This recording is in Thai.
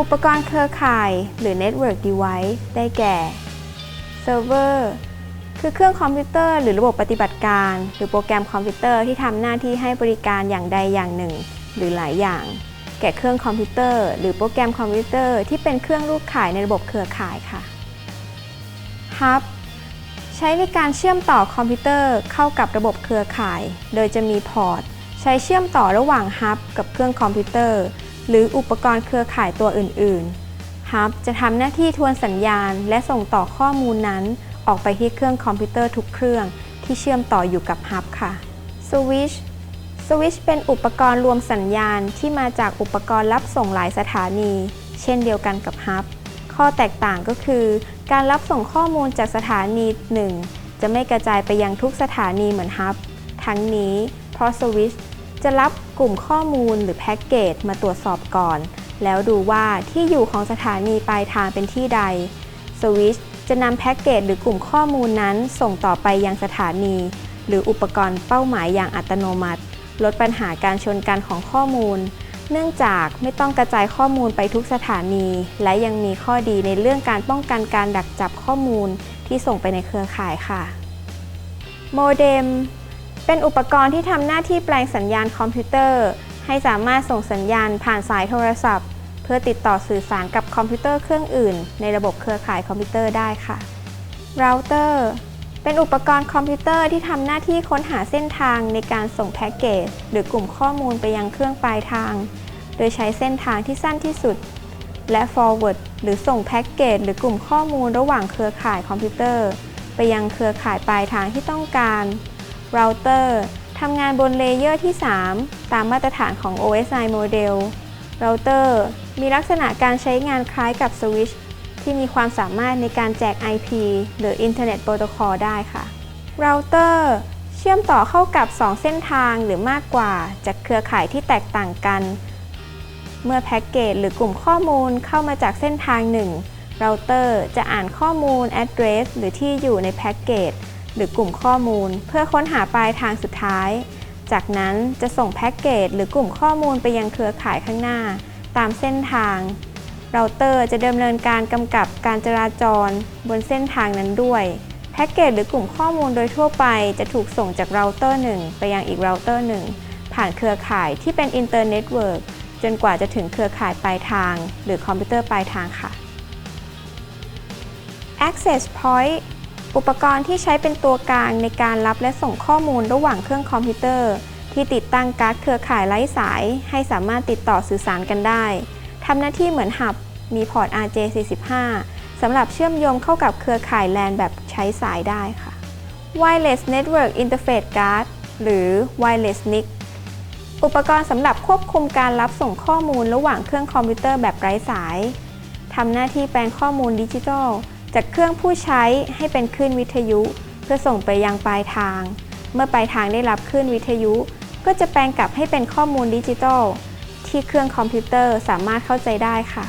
อุปกรณ์เครือข่ายหรือ Network Device ได้แก่ Server คือเครื่องคอมพิวเตอร์หรือระบบปฏิบัติการ หรือโปรแกรมคอมพิวเตอร์ที่ทำหน้าที่ให้บริการอย่างใดอย่างหนึ่ง หรือหลายอย่าง แก่เครื่องคอมพิวเตอร์ หรือโปรแกรมคอมพิวเตอร์ที่เป็นเครื่องรูปข่ายในระบบเครือข่ายค่ะ Hub ใช้ในการเชื่อมต่อคอมพิวเตอร์เข้ากับระบบเครือข่าย โดยจะมีพอร์ต ใช้เชื่อมต่อระหว่างฮับกับเครื่องคอมพิวเตอร์ หรืออุปกรณ์เครือข่ายตัวอื่นๆฮับจะทำหน้าที่ทวนสัญญาณ และส่งต่อข้อมูลนั้น ออกไปที่เครื่องคอมพิวเตอร์ทุกเครื่อง ที่เชื่อมต่ออยู่กับฮับค่ะ Switch สวิชเป็นอุปกรณ์รวมสัญญาณที่มาจากอุปกรณ์รับส่งหลายสถานี เช่นเดียวกันกับฮับ ข้อแตกต่างก็คือ การรับส่งข้อมูลจากสถานีหนึ่งจะไม่กระจายไปยังทุกสถานีเหมือนฮับ ทั้งนี้เพราะสวิช จะรับกลุ่มข้อมูลหรือแพ็กเกจมาตรวจสอบก่อน แล้วดูว่าที่อยู่ของสถานีปลายทางเป็นที่ใดสวิชจะนำแพ็กเกจหรือกลุ่มข้อมูลนั้นส่งต่อไปยังสถานี หรืออุปกรณ์เป้าหมายอย่างอัตโนมัติ ลดปัญหาการชนกันของข้อมูล เนื่องจากไม่ต้องกระจายข้อมูลไปทุกสถานี และยังมีข้อดีในเรื่องการป้องกันการดักจับข้อมูลที่ส่งไปในเครือข่ายค่ะ โมเด็ม เป็นอุปกรณ์ที่ทำหน้าที่แปลงสัญญาณคอมพิวเตอร์ ให้สามารถส่งสัญญาณผ่านสายโทรศัพท์ เพื่อติดต่อสื่อสารกับคอมพิวเตอร์เครื่องอื่น ในระบบเครือข่ายคอมพิวเตอร์ได้ค่ะเราเตอร์เป็นอุปกรณ์คอมพิวเตอร์ที่ทำหน้าที่ค้นหาเส้นทางในการส่งแพ็กเกจหรือกลุ่มข้อมูลไปยังเครื่องปลายทาง โดยใช้เส้นทางที่สั้นที่สุด และ forward หรือส่งแพ็กเกจหรือกลุ่มข้อมูลระหว่างเครือข่ายคอมพิวเตอร์ ไปยังเครือข่ายปลายทางที่ต้องการ เราเตอร์ทำงานบนเลเยอร์ที่ 3 ตามมาตรฐานของ OSI โมเดลเราเตอร์มีลักษณะการใช้งานคล้ายกับสวิตชที่มีความสามารถในการแจก IP หรือ Internet Protocol ได้ค่ะเราเตอร์เชื่อมต่อเข้ากับ 2 เส้นทางหรือมากกว่าจากเครือข่ายที่แตกต่างกัน เมื่อแพ็กเกจหรือกลุ่มข้อมูลเข้ามาจากเส้นทางหนึ่งเราเตอร์จะอ่านข้อมูล address หรือที่อยู่ในแพ็กเกจ หรือกลุ่มข้อมูล เพื่อค้นหาปลายทางสุดท้าย จากนั้นจะส่งแพ็กเกจหรือกลุ่มข้อมูลไปยังเครือข่ายข้างหน้า ตามเส้นทาง เราเตอร์จะดำเนินการกำกับการจราจร บนเส้นทางนั้นด้วย แพ็กเกจหรือกลุ่มข้อมูลโดยทั่วไปจะถูกส่งจากเราเตอร์หนึ่งไปยังอีกเราเตอร์หนึ่งผ่านเครือข่ายที่เป็นอินเตอร์เน็ตเวิร์กจนกว่าจะถึงเครือข่ายปลายทาง หรือคอมพิวเตอร์ปลายทางค่ะ Access Point อุปกรณ์ที่ใช้เป็นตัวกลางในการรับและส่งข้อมูลระหว่างเครื่องคอมพิวเตอร์ ที่ติดตั้งการ์ดเครือข่ายไร้สาย ให้สามารถติดต่อสื่อสารกันได้ทำหน้าที่เหมือนหับมีพอร์ต RJ45 สำหรับเชื่อมโยงเข้ากับเครือข่าย LAN แบบใช้สายได้ค่ะ Wireless Network Interface Card หรือ Wireless NIC อุปกรณ์สำหรับควบคุมการรับส่งข้อมูลระหว่างเครื่องคอมพิวเตอร์แบบไร้สาย ทำหน้าที่แปลงข้อมูลดิจิทัล จากเครื่องผู้ใช้ให้เป็นคลื่นวิทยุ เพื่อส่งไปยังปลายทาง เมื่อปลายทางได้รับคลื่นวิทยุ ก็จะแปลงกลับให้เป็นข้อมูลดิจิทัลที่เครื่องคอมพิวเตอร์สามารถเข้าใจได้ค่ะ